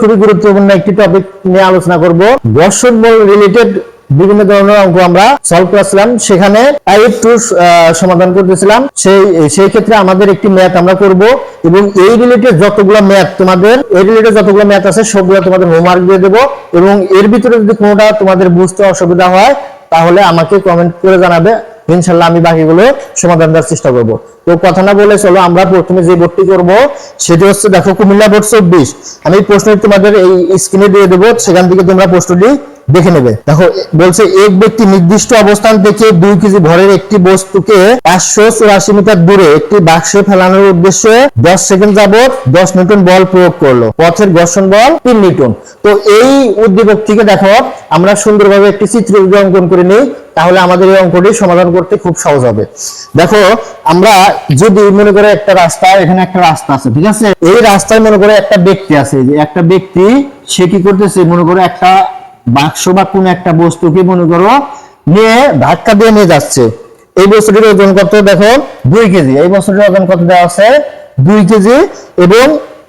খুবই গুরুত্বপূর্ণ একটি টপিক নিয়ে আলোচনা করব। বর্ষণ রিলেটেড বিভিন্ন ধরনের অঙ্ক আমরা সলভ করেছিলাম। সেখানে সমাধান করতেছিলাম। সেই সেই ক্ষেত্রে আমাদের একটি ম্যাথ আমরা করব এবং এই রিলেটেড যতগুলো ম্যাথ তোমাদের, এই রিলেটেড যতগুলো ম্যাথ আছে, সবগুলো তোমাদের হোমওয়ার্ক দিয়ে দেবো এবং এর ভিতরে যদি কোনোটা তোমাদের বুঝতে অসুবিধা হয় তাহলে আমাকে কমেন্ট করে জানাবে, ইনশাল্লাহ আমি বাকিগুলো সমাধান দেওয়ার চেষ্টা করব। তো কথা না বলে চলো, আমরা প্রথমে যে বোর্ডটি করব, সেটি হচ্ছে দেখো কুমিল্লা বোর্ড চব্বিশ। আমি প্রশ্নটি তোমাদের এই স্ক্রিনে দিয়ে দেবো, সেখান থেকে তোমরা প্রশ্নটি দেখে নেবে। দেখো, বলছে, এক ব্যক্তি নির্দিষ্ট অবস্থান থেকে দুই কেজি ভরের একটি বস্তুকে পাঁচশো চুরাশি মিটার দূরে একটি বাক্সে ফেলানোর উদ্দেশ্যে দশ সেকেন্ড যাবত দশ নিউটন বল প্রয়োগ করল। পথের ঘর্ষণ বল তিন নিউটন। তো এই উদ্দীপক থেকে দেখো, আমরা সুন্দরভাবে একটি চিত্র অঙ্কন করে নিই, তাহলে আমাদের এই অঙ্কটি সমাধান করতে খুব সহজ হবে। দেখো, আমরা যদি মনে করে একটা রাস্তা এখানে একটা রাস্তা আছে, ঠিক আছে? এই রাস্তায় মনে করে একটা ব্যক্তি আছে। যে একটা ব্যক্তি, সে কি করতেছে? মনে করে একটা বাক্স বা কোন একটা বস্তুকে মনে করো, নিয়ে ধাক্কা দিয়ে নিয়ে যাচ্ছে। এই বস্তুটির ওজন কত? দেখো, দুই কেজি। এই বস্তুটির ওজন কত দেওয়া আছে? দুই কেজি এবং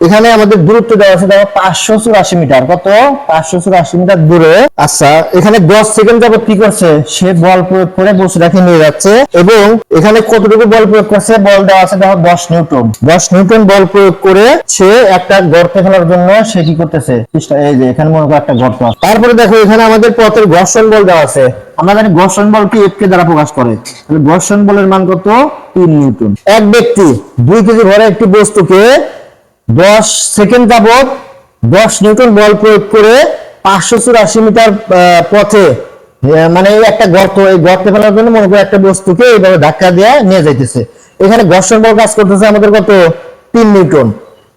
এখানে আমাদের দূরত্ব দেওয়া আছে দেখো পাঁচশো চুরাশি মিটার। কত? পাঁচশো চুরাশি মিটার দূরে। আচ্ছা এখানে দশ সেকেন্ড যাবত কি করছে? সে বল প্রয়োগ করে বস্তুটাকে নিয়ে যাচ্ছে। এবং এখানে কতটুকু বল প্রয়োগ করছে? বল দেওয়া আছে দেখো দশ নিউটন। দশ নিউটন বল প্রয়োগ করে সে একটা গর্তে ফেলার জন্য সে কি করতেছে? এই যে, এখানে মনে করো একটা গর্ত তারপরে দেখো, এখানে আমাদের পথের ঘর্ষণ বল দেওয়া আছে। আমরা জানি ঘর্ষণ বল কি? এফ কে দ্বারা প্রকাশ করে। ঘর্ষণ বলের মান কত? তিন নিউটন। এক ব্যক্তি দুই কেজি ভরে একটি বস্তুকে দশ সেকেন্ড যাবত দশ নিউটন বল প্রয়োগ করে পাঁচশো চুরাশি মিটার পথে মানে এই একটা গর্ত, এই গর্তে ফেলার জন্য মনে করো একটা বস্তুকে এইভাবে ধাক্কা দিয়ে নিয়ে যাইতেছে। এখানে ঘর্ষণ বল কাজ করতেছে আমাদের কত? তিন নিউটন।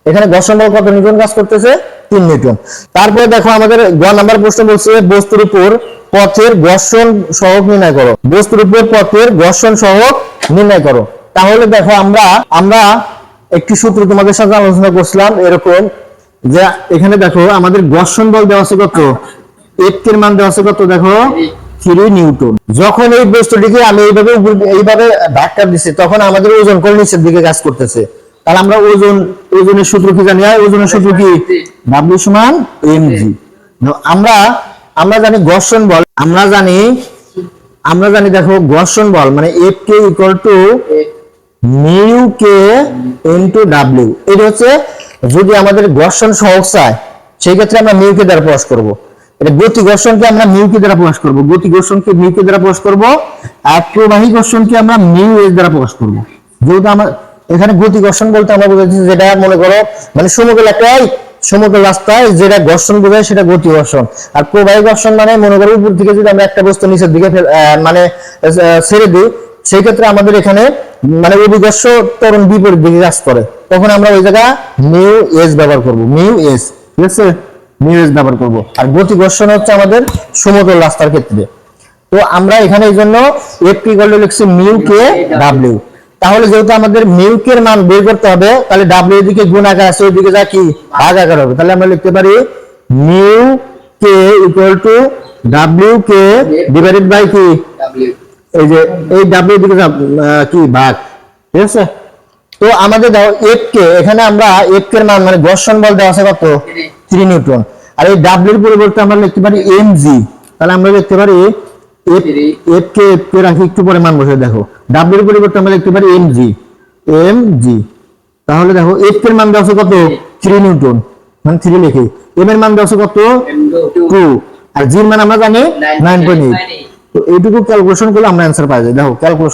এখানে ঘর্ষণ বল কত নিউটন কাজ করতেছে? তিন নিউটন। তারপরে দেখো আমাদের গ নাম্বার প্রশ্ন বলছে, বস্তুর উপর পথের ঘর্ষণ সহগ নির্ণয় করো। বস্তুর উপর পথের ঘর্ষণ সহগ নির্ণয় করো। তাহলে দেখো আমরা আমরা একটি সূত্র তোমাদের সাথে আলোচনা করছিলাম এরকম যে এখানে দেখো আমাদের ঘর্ষণ বল দেওয়া আছে কত? এফ মান দেওয়া আছে কত? দেখো থ্রি নিউটন যখন এই বস্তুটিকে আমি এইভাবে এইভাবে ধাক্কা দিচ্ছি তখন আমাদের ওজন কোন নিচের দিকে কাজ করতেছে। তাহলে আমরা ওজন ওজনের সূত্র কি জানি? ওজনের সূত্র কি? ডাব্লিউ সমান এম জি আমরা আমরা জানি ঘর্ষণ বল, আমরা জানি আমরা জানি দেখো ঘর্ষণ বল মানে F K equal to mu K into W এটা হচ্ছে যদি আমাদের ঘর্ষণ সহগ চায় সেই ক্ষেত্রে আমরা মিউ কে দ্বারা প্রকাশ করব। এটা গতি ঘর্ষণকে আমরা মিউ কে দ্বারা প্রকাশ করব। গতি ঘর্ষণকে মিউ কে দ্বারা প্রকাশ করব। আর প্রবাহী ঘর্ষণকে আমরা মিউ এস দ্বারা প্রকাশ করব। যেহেতু আমরা এখানে গতি ঘর্ষণ বলতে আমরা বুঝাচ্ছি যেটা মনে করো মানে সমতল একটা সমতল রাস্তায় যেটা ঘর্ষণ বোঝায় সেটা গতি ঘর্ষণ। আর প্রবাহী ঘর্ষণ মানে মনে করো উপর থেকে যদি আমরা একটা বস্তু নিচের দিকে মানে ছেড়ে দিই সেই ক্ষেত্রে আমাদের এখানে মানে অভিঘর্ষ ত্বরণ বিপরীত দিকে কাজ করে। তখন আমরা ওই জায়গা মিউ এস ব্যবহার করব মিউ এস ঠিক আছে? মিউ এস ব্যবহার করব। আর গতি ঘর্ষণ হচ্ছে আমাদের সমতল রাস্তার ক্ষেত্রে। তো আমরা এখানে এই জন্য এফ কি করলে লিখছি মিউ কে ডাব্লিউ তাহলে যেহেতু আমাদের মিউকের মান বের করতে হবে, তাহলে ডাব্লিউ দিকে গুণ আকার আছে, ওইদিকে যা কি? ভাগ আকার হবে। তাহলে আমরা লিখতে পারি mu K equal to W K divided by কি? এই যে এই ডাব্লিউ দিকে কি ভাগ ঠিক আছে? তো আমাদের দাও এফ কে এখানে আমরা এফ কে মান মানে ঘর্ষণ বল দেওয়া আছে কত? থ্রি নিউটন আর এই ডাব্লিউর পরিবর্তে আমরা লিখতে পারি এম জি তাহলে আমরা লিখতে পারি F F K F K রাখি একটু পরে মান বসে দেখো। ডাব্লিউর পরিবর্তে আমরা লিখতে পারি এম জি এম জি তাহলে দেখো এফ এর মান দেওয়া আছে কত? থ্রি নিউটন মানে থ্রি লিখি। এম এর মান দেওয়া আছে কত? টু আর জির মান আমরা জানি নাইন পয়েন্ট এইট তো এইটুকু ক্যালকুলেশন করলে আমরা অ্যান্সার পাই যাই দেখো ক্যালকুলেশন